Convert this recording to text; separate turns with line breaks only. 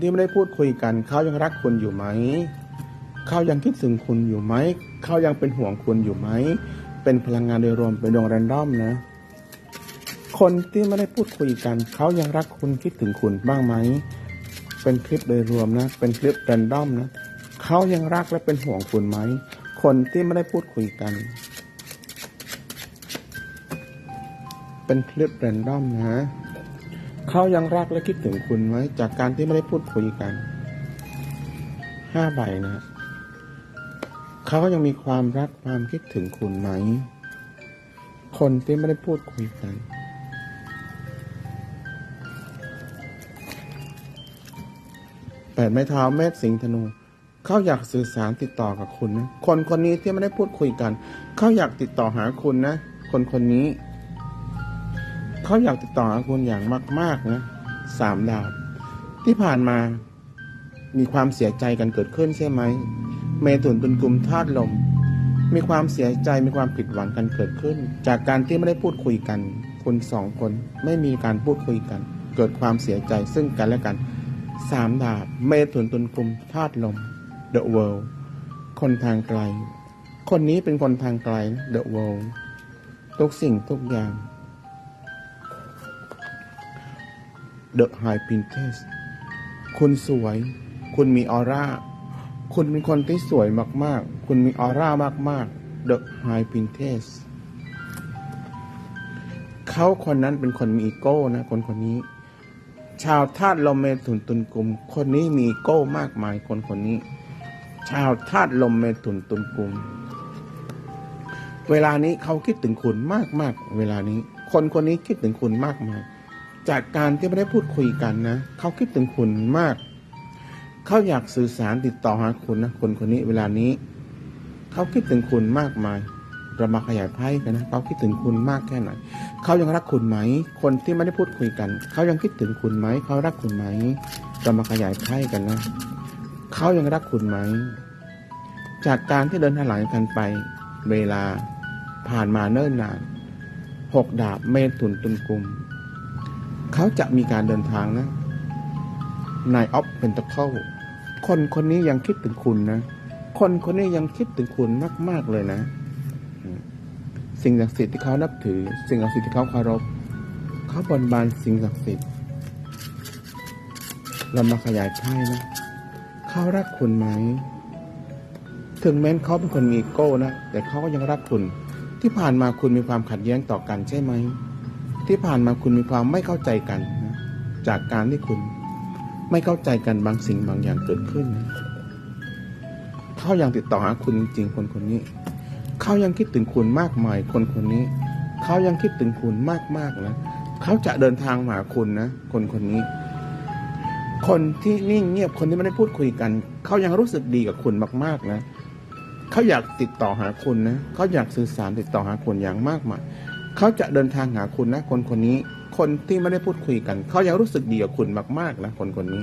ที่ไม่ได้พูดคุยกันเขายังรักคุณอยู่ไหมเขายังคิดถึงคุณอยู่ไหมเขายังเป็นห่วงคุณอยู่ไหมเป็นพลังงานโดยรวมเป็นดวงแรนดอมนะ คนที่ไม่ได้พูดคุยกันเขายังรักคุณคิดถึงคุณบ้างไหมเป็นคลิปโดยรวมนะ เป็นคลิปแรนดอมนะเขายังรักและเป็นห่วงคุณไหมคนที่ไม่ได้พูดคุยกัน เป็นคลิปแรนดอมนะ เขายังรักและคิดถึงคุณไหมจากการที่ไม่ได้พูดคุยกันห้าใบนะเขายังมีความรักความคิดถึงคุณไหม คนที่ไม่ได้พูดคุยกันแปดไม้เท้าเมษสิงห์ธนูเขาอยากสื่อสารติดต่อกับคุณนะ คนคนนี้ที่ไม่ได้พูดคุยกัน เขาอยากติดต่อหาคุณนะ คนคนนี้ เขาอยากติดต่อหาคุณอย่างมาก ๆ นะสามดาว ที่ผ่านมามีความเสียใจกันเกิดขึ้นใช่ไหม เมถุนตุนกลุ่มธาตุลม มีความเสียใจมีความผิดหวังกันเกิดขึ้น จากการที่ไม่ได้พูดคุยกันคุณสองคนไม่มีการพูดคุยกัน เกิดความเสียใจซึ่งกันและกันสามดาบ เมถุนตุนกลุ่มธาตุลม The World คนทางไกล คนนี้เป็นคนทางไกล The World ทุกสิ่งทุกอย่าง The High Princess คุณสวย คุณมีออร่า คุณเป็นคนที่สวยมากๆ คุณมีออร่ามากๆ The High Princess เขาคนนั้นเป็นคนมีอีโก้นะคนคนนี้ ชาวธาตุลมเมถุนตุนกลุ่ม คนนี้มีอีโก้มากมายคนคนนี้ ชาวธาตุลมเมถุนตุนกลุ่ม เวลานี้เขาคิดถึงคุณมากมากๆเวลานี้ คนคนนี้คิดถึงคุณมากมาย จากการที่ไม่ได้พูดคุยกันนะเขาคิดถึงคุณมาก เขาอยากสื่อสารติดต่อหาคุณนะคนคนนี้เวลานี้ เขาคิดถึงคุณมากมายเรามาขยายไพ่กันนะเขาคิดถึงคุณมากแค่ไหนเขายังรักคุณไหม คนที่ไม่ได้พูดคุยกัน เขายังคิดถึงคุณไหม เขารักคุณไหมเรามาขยายไพ่กันนะเขายังรักคุณไหม จากการที่เดินทางหลังกันไป เวลาผ่านมาเนิ่นนานหกดาบเมถุนตุนกลุ่ม เขาจะมีการเดินทางนะนายออฟเป็นตะเข้าคนคนนี้ยังคิดถึงคุณนะ คนคนนี้ยังคิดถึงคุณมาก ๆ เลยนะ สิ่งศักดิ์สิทธิ์ที่เขานับถือ สิ่งศักดิ์สิทธิ์ที่เขาเคารพ เขาบนบานสิ่งศักดิ์สิทธิ์ เรามาขยายไพ่นะ เขารักคุณไหม ถึงแม้นเขาเป็นคนมีอีโก้นะ แต่เขาก็ยังรักคุณ ที่ผ่านมาคุณมีความขัดแย้งต่อกันใช่ไหม ที่ผ่านมาคุณมีความไม่เข้าใจกันนะจากการที่คุณไม่เข้าใจกันบางสิ่งบางอย่างเกิดขึ้นนะเขายังติดต่อหาคุณจริงๆคนคนนี้ เขายังคิดถึงคุณมากมายคนคนนี้ เขายังคิดถึงคุณมากๆนะเขาจะเดินทางมาหาคุณนะคนคนนี้ คนที่นิ่งเงียบคนที่ไม่ได้พูดคุยกัน เขายังรู้สึกดีกับคุณมาก ๆนะเขาอยากติดต่อหาคุณนะเขาอยากสื่อสารติดต่อหาคุณอย่างมากมาย เขาจะเดินทางหาคุณนะคนคนนี้ คนที่ไม่ได้พูดคุยกัน เขายังรู้สึกดีกับคุณมากๆนะคนคนนี้